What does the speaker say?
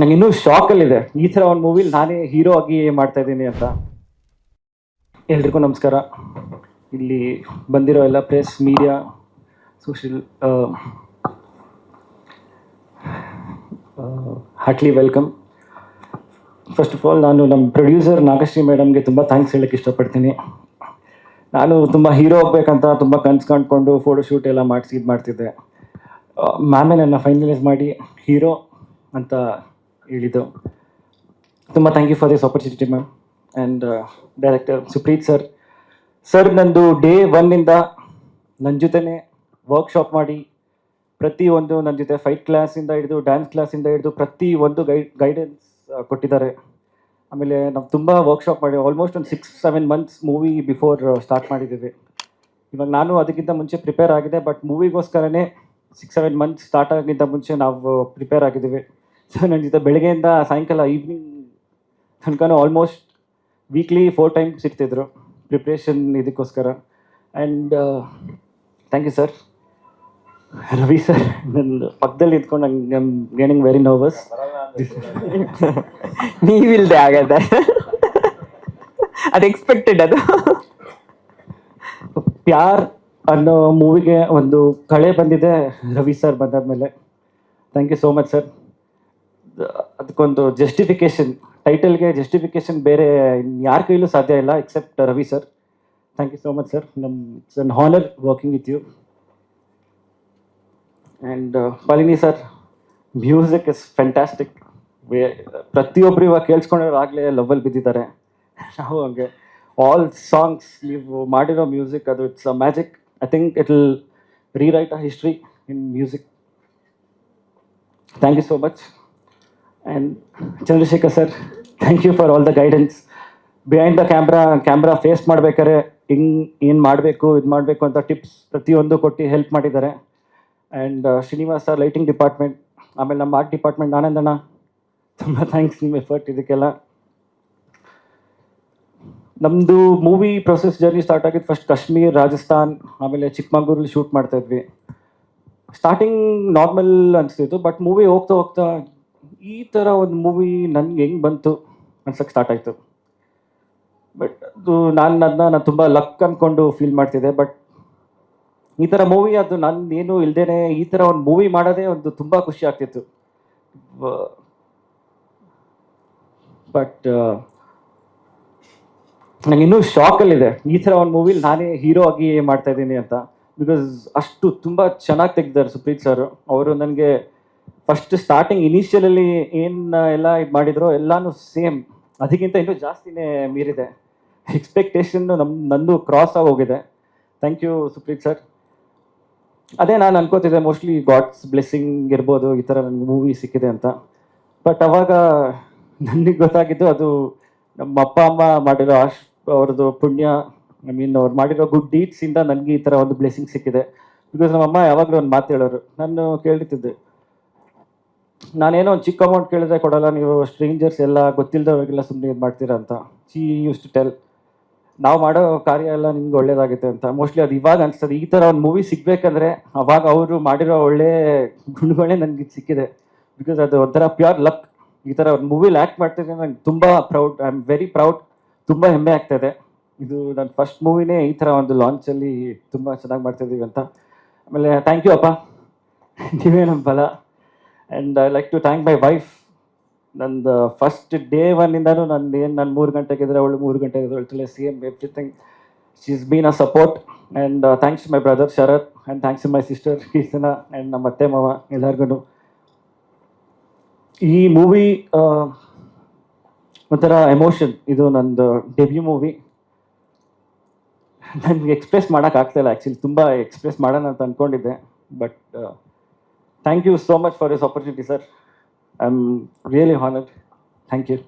ನಂಗೆ ಇನ್ನೂ ಇದೆ ಈ ಥರ ಒಂದು ಮೂವಿಲಿ ನಾನೇ ಹೀರೋ ಆಗಿ ಮಾಡ್ತಾ ಇದ್ದೀನಿ ಅಂತ. ಎಲ್ರಿಗೂ ನಮಸ್ಕಾರ. ಇಲ್ಲಿ ಬಂದಿರೋ ಎಲ್ಲ press media social heartly welcome first of all ನಾನು ನಮ್ಮ ಪ್ರೊಡ್ಯೂಸರ್ ನಾಗಶ್ರೀ ಮೇಡಮ್ಗೆ ತುಂಬ ಥ್ಯಾಂಕ್ಸ್ ಹೇಳಕ್ಕೆ ಇಷ್ಟಪಡ್ತೀನಿ. ನಾನು ತುಂಬ ಹೀರೋ ಹೋಗ್ಬೇಕಂತ ತುಂಬ ಕನ್ಸು ಕಂಡ್ಕೊಂಡು ಫೋಟೋಶೂಟ್ ಎಲ್ಲ ಮಾಡಿಸಿ ಇದು ಮಾಡ್ತಿದ್ದೆ. ಮ್ಯಾಮೇ ನನ್ನ ಫೈನಲೈಸ್ ಮಾಡಿ ಹೀರೋ ಅಂತ ಹೇಳಿದ್ದು. ತುಂಬ thank you for this opportunity ma'am and director Supreeth sir sir ನಂದು ಡೇ ಒನ್ನಿಂದ ನನ್ನ ಜೊತೆನೇ ವರ್ಕ್ಶಾಪ್ ಮಾಡಿ ಪ್ರತಿಯೊಂದು ನನ್ನ ಜೊತೆ ಫೈಟ್ ಕ್ಲಾಸಿಂದ ಹಿಡಿದು ಡ್ಯಾನ್ಸ್ ಕ್ಲಾಸಿಂದ ಹಿಡಿದು ಪ್ರತಿ ಒಂದು ಗೈಡ್ ಗೈಡೆನ್ಸ್ ಕೊಟ್ಟಿದ್ದಾರೆ. ಆಮೇಲೆ ನಾವು ತುಂಬ ವರ್ಕ್ಶಾಪ್ ಮಾಡಿ ಆಲ್ಮೋಸ್ಟ್ ಒಂದು six seven months movie before start ಮಾಡಿದ್ದೀವಿ. ಇವಾಗ ನಾನು ಅದಕ್ಕಿಂತ ಮುಂಚೆ ಪ್ರಿಪೇರ್ ಆಗಿದೆ ಬಟ್ ಮೂವಿಗೋಸ್ಕರನೇ ಸಿಕ್ಸ್ ಸೆವೆನ್ ಮಂತ್ಸ್ ಸ್ಟಾರ್ಟ್ ಆಗಿಂತ ಮುಂಚೆ ನಾವು ಪ್ರಿಪೇರ್ ಆಗಿದ್ದೀವಿ. ಸೊ ನನ್ನ ಜೊತೆ ಬೆಳಗ್ಗೆಯಿಂದ ಸಾಯಂಕಾಲ ಈವ್ನಿಂಗ್ ತನಕನೂ ಆಲ್ಮೋಸ್ಟ್ ವೀಕ್ಲಿ ಫೋರ್ ಟೈಮ್ಸ್ ಇರ್ತಿದ್ರು ಪ್ರಿಪ್ರೇಷನ್ ಇದಕ್ಕೋಸ್ಕರ. And thank you sir Ravi sir ನನ್ನ ಪಕ್ಕದಲ್ಲಿ ಇದ್ಕೊಂಡು ನಂಗೆ ಗೇನಿಂಗ್ ವೆರಿ ನರ್ವಸ್ ನೀವಿಲ್ಲದೆ ಆಗತ್ತೆ ಅದು ಎಕ್ಸ್ಪೆಕ್ಟೆಡ್ ಅದು. ಪ್ಯಾರ್ ಅನ್ನೋ ಮೂವಿಗೆ ಒಂದು ಕಳೆ ಬಂದಿದೆ ರವಿ ಸರ್ ಬಂದಾದ್ಮೇಲೆ. Thank you so much sir ಅದಕ್ಕೊಂದು ಜಸ್ಟಿಫಿಕೇಶನ್ ಟೈಟಲ್ಗೆ ಜಸ್ಟಿಫಿಕೇಶನ್ ಬೇರೆ ಯಾರ ಕೈಲೂ ಸಾಧ್ಯ ಇಲ್ಲ except Ravi sir thank you so much sir ನಮ್ಮ it's an honour working with you and Palini sir music is fantastic ಪ್ರತಿಯೊಬ್ಬರು ಇವಾಗ ಕೇಳಿಸ್ಕೊಂಡ್ರೆ ಆಗಲೇ ಲವಲ್ ಬಿದ್ದಿದ್ದಾರೆ. ನಾವು ಹಂಗೆ ಆಲ್ ಸಾಂಗ್ಸ್ ನೀವು ಮಾಡಿರೋ ಮ್ಯೂಸಿಕ್ ಅದು it's a magic I think it will rewrite a history in music thank you so much and Chandrashekar sir thank you for all the guidance behind the camera camera face ಮಾಡ್ಬೇಕಾದ್ರೆ ಹಿಂಗೆ ಏನು ಮಾಡಬೇಕು, ಇದು ಮಾಡಬೇಕು ಅಂತ tips ಪ್ರತಿಯೊಂದು ಕೊಟ್ಟು help ಮಾಡಿದ್ದಾರೆ. ಆ್ಯಂಡ್ ಶ್ರೀನಿವಾಸ ಲೈಟಿಂಗ್ ಡಿಪಾರ್ಟ್ಮೆಂಟ್ ಆಮೇಲೆ ನಮ್ಮ ಆರ್ಟ್ ಡಿಪಾರ್ಟ್ಮೆಂಟ್ ಆನಂದಣ್ಣ, ತುಂಬ ಥ್ಯಾಂಕ್ಸ್ ನಿಮ್ಮ ಎಫರ್ಟ್ ಇದಕ್ಕೆಲ್ಲ. ನಮ್ಮದು ಮೂವಿ ಪ್ರೊಸೆಸ್ ಜರ್ನಿ ಸ್ಟಾರ್ಟ್ ಆಗಿದ್ದು ಫಸ್ಟ್ ಕಾಶ್ಮೀರ್ ರಾಜಸ್ಥಾನ್ ಆಮೇಲೆ ಚಿಕ್ಕಮಂಗ್ಳೂರಲ್ಲಿ ಶೂಟ್ ಮಾಡ್ತಾಯಿದ್ವಿ ಸ್ಟಾರ್ಟಿಂಗ್ ನಾರ್ಮಲ್ ಅನಿಸ್ತಿತ್ತು ಬಟ್ ಮೂವಿ ಹೋಗ್ತಾ ಹೋಗ್ತಾ ಈ ಥರ ಒಂದು ಮೂವಿ ನನ್ಗೆ ಹೆಂಗೆ ಬಂತು ಅನ್ಸಕ್ಕೆ ಸ್ಟಾರ್ಟ್ ಆಯಿತು. ಬಟ್ ಅದು ನಾನು ಅದನ್ನ ನಾನು ತುಂಬ ಲಕ್ ಅಂದ್ಕೊಂಡು ಫೀಲ್ ಮಾಡ್ತಿದ್ದೆ ಬಟ್ ಈ ಥರ ಮೂವಿ ಅದು ನಾನು ಏನು ಇಲ್ಲದೇ ಈ ಥರ ಒಂದು ಮೂವಿ ಮಾಡೋದೇ ಒಂದು ತುಂಬ ಖುಷಿ ಆಗ್ತಿತ್ತು. ಬಟ್ ನಂಗೆ ಇನ್ನೂ ಶಾಕಲ್ಲಿದೆ ಈ ಥರ ಒಂದು ಮೂವಿಲಿ ನಾನೇ ಹೀರೋ ಆಗಿ ಮಾಡ್ತಾ ಇದ್ದೀನಿ ಅಂತ. ಬಿಕಾಸ್ ಅಷ್ಟು ತುಂಬ ಚೆನ್ನಾಗಿ ತೆಗ್ದಿದ್ದಾರೆ ಸುಪ್ರೀತ್ ಸರ್ ಅವರು ನನಗೆ ಫಸ್ಟ್ ಸ್ಟಾರ್ಟಿಂಗ್ ಇನಿಷಿಯಲ್ ಅಲ್ಲಿ ಏನು ಎಲ್ಲ ಇದು ಮಾಡಿದ್ರು ಎಲ್ಲಾನು ಸೇಮ್ ಅದಕ್ಕಿಂತ ಇನ್ನೂ ಜಾಸ್ತಿನೇ ಮೀರಿದೆ. ಎಕ್ಸ್ಪೆಕ್ಟೇಷನ್ ನಮ್, ನಂದು ಕ್ರಾಸ್ ಆಗಿ ಹೋಗಿದೆ. ಥ್ಯಾಂಕ್ ಯು ಸುಪ್ರೀತ್ ಸರ್ ಅದೇ ನಾನು ಅನ್ಕೋತಿದ್ದೆ ಮೋಸ್ಟ್ಲಿ ಗಾಡ್ಸ್ ಬ್ಲೆಸ್ಸಿಂಗ್ ಇರ್ಬೋದು, ಈ ಥರ ನನಗೆ ಮೂವಿ ಸಿಕ್ಕಿದೆ ಅಂತ. ಬಟ್ ಅವಾಗ ನನಗೆ ಗೊತ್ತಾಗಿದ್ದು ಅದು ನಮ್ಮ ಅಪ್ಪ, ಅಮ್ಮ ಮಾಡಿರೋ ಆಶ್, ಅವ್ರದ್ದು ಪುಣ್ಯ ಐ ಮೀನ್ ಅವ್ರು ಮಾಡಿರೋ ಗುಡ್ ಡೀಡ್ಸಿಂದ ನನಗೆ ಈ ಥರ ಒಂದು ಬ್ಲೆಸ್ಸಿಂಗ್ ಸಿಕ್ಕಿದೆ. ಬಿಕಾಸ್ ನಮ್ಮಮ್ಮ ಯಾವಾಗಲೂ ಒಂದು ಮಾತು ಹೇಳೋರು. ನಾನು ಕೇಳ್ತಿದ್ದೆ ನಾನೇನೋ ಒಂದು ಚಿಕ್ಕ ಅಮೌಂಟ್ ಕೇಳಿದ್ರೆ ಕೊಡಲ್ಲ, ನೀವು ಸ್ಟ್ರೇಂಜರ್ಸ್ ಎಲ್ಲ ಗೊತ್ತಿಲ್ಲದವಾಗೆಲ್ಲ ಸುಮ್ಮನೆ ಇದು ಮಾಡ್ತೀರಾ ಅಂತ. ಸಿ ಯೂಸ್ ಟು ಟೆಲ್ ನಾವು ಮಾಡೋ ಕಾರ್ಯ ಎಲ್ಲ ನಿಮ್ಗೆ ಒಳ್ಳೇದಾಗುತ್ತೆ ಅಂತ. ಮೋಸ್ಟ್ಲಿ ಅದು ಇವಾಗ ಅನಿಸ್ತದೆ. ಈ ಥರ ಒಂದು ಮೂವಿ ಸಿಗಬೇಕಂದ್ರೆ ಅವಾಗ ಅವರು ಮಾಡಿರೋ ಒಳ್ಳೆ ಗುಣಗಳೇ ನನಗೆ ಸಿಕ್ಕಿದೆ. ಬಿಕಾಸ್ ಅದು ಒಂಥರ ಪ್ಯೂರ್ ಲಕ್ ಈ ಥರ ಒಂದು ಮೂವಿಲಿ ಆ್ಯಕ್ಟ್ ಮಾಡ್ತಿದ್ರೆ ನಂಗೆ ತುಂಬ proud I am very proud ತುಂಬ ಹೆಮ್ಮೆ ಆಗ್ತಾಯಿದೆ ಇದು. ನನ್ನ ಫಸ್ಟ್ ಮೂವಿನೇ ಈ ಥರ ಒಂದು ಲಾಂಚಲ್ಲಿ ತುಂಬ ಚೆನ್ನಾಗಿ ಮಾಡ್ತಿದ್ದೀವಿ ಅಂತ. ಆಮೇಲೆ ಥ್ಯಾಂಕ್ ಯು ಅಪ್ಪ. ನೀವೇ ನಮ್ಮ ಬಲ. And I like to thank my wife ನಂದು ಫಸ್ಟ್ ಡೇ ಒನ್ನಿಂದಲೂ ನನ್ನ ಏನು ನಾನು ಮೂರು ಗಂಟೆಗೆ ಇದ್ರೆ ಅವಳು ಮೂರು ಗಂಟೆಗೆ ಇದ್ರೆ same everything she is been a support and thanks my brother Sharath and thanks my sister Keerthana and ನಮ್ಮ ಅತ್ತೆ ಮಾವ ಎಲ್ಲರಿಗೂ ಈ ಮೂವಿ ಒಂಥರ ಎಮೋಷನ್ ಇದು ನಂದು ಡೆಬ್ಯೂ ಮೂವಿ ನನಗೆ ಎಕ್ಸ್ಪ್ರೆಸ್ ಮಾಡೋಕ್ಕಾಗ್ತಾಯಿಲ್ಲ ಆ್ಯಕ್ಚುಲಿ ತುಂಬ ಎಕ್ಸ್ಪ್ರೆಸ್ ಮಾಡೋಣ ಅಂತ ಅಂದ್ಕೊಂಡಿದ್ದೆ but Thank you so much for this opportunity, sir. I'm really honored. Thank you.